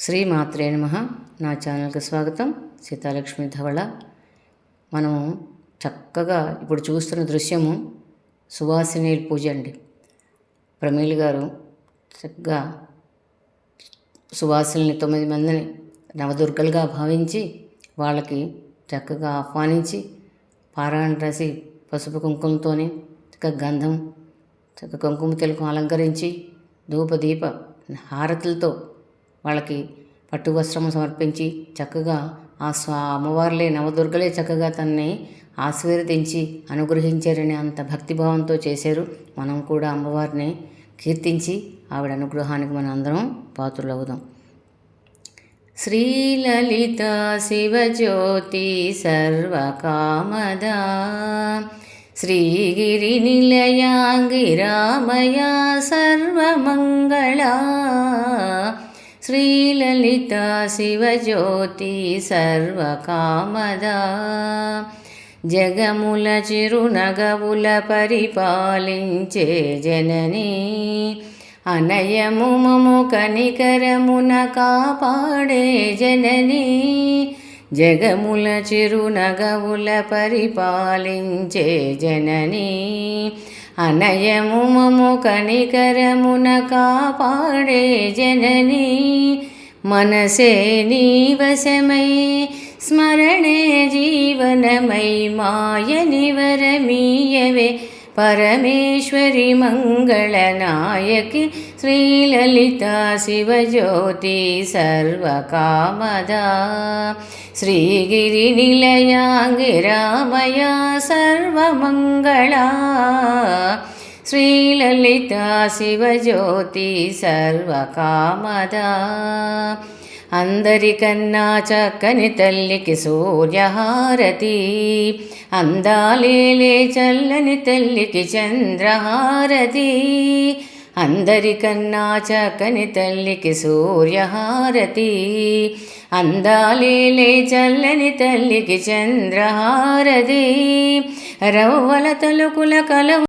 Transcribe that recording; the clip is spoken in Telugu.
శ్రీ మాత్రే నమ. నా ఛానల్కి స్వాగతం. సీతాలక్ష్మి ధవళ. మనము చక్కగా ఇప్పుడు చూస్తున్న దృశ్యము సువాసినీల పూజ అండి. ప్రమీల్ గారు చక్కగా సువాసిని తొమ్మిది మందిని నవదుర్గలుగా భావించి వాళ్ళకి చక్కగా ఆహ్వానించి పారాయణ రాసి పసుపు కుంకుమతోని చక్కగా గంధం చక్కగా కుంకుమ తెలుగు అలంకరించి ధూప దీప హారతులతో వాళ్ళకి పట్టు వస్త్రం సమర్పించి చక్కగా ఆ స్వా అమ్మవార్లే నవదుర్గలే చక్కగా తనని ఆశీర్వదించి అనుగ్రహించారని అంత భక్తిభావంతో చేశారు. మనం కూడా అమ్మవారిని కీర్తించి ఆవిడ అనుగ్రహానికి మనం అందరం పాత్రులవుదాం. శ్రీలలిత శివజ్యోతి సర్వకామదా. శ్రీగిరినిలయాంగిరామయా సర్వమంగళా. శ్రీలలిత శివజ్యోతి సర్వకామదా జగముల చిరునగవుల పరిపాలించే జనని అనయము మము కనికరమున కాపాడే జననీ జగముల చిరునగవుల పరిపాలించే జననీ అనయము మము కనికరమున కాపాడే జననీ మనసే నీవశమై స్మరణే జీవనమై మాయని వరమీయవే పరమేశ్వరి మంగళనాయకి శ్రీలలిత శివజ్యోతి సర్వకామదా. శ్రీగిరి నిలయాంగిరామయ సర్వమంగళా. శ్రీలలిత శివజ్యోతి సర్వకామద అందరికన్నా చక్కని తల్లికి సూర్యహారతి అందాలేలే చల్లని తల్లికి చంద్రహారతి అందరికన్నా చక్కని తల్లికి సూర్యహారతి అందాలేలే చల్లని తల్లికి చంద్రహారతి రవ్వల తలుకుల కలవు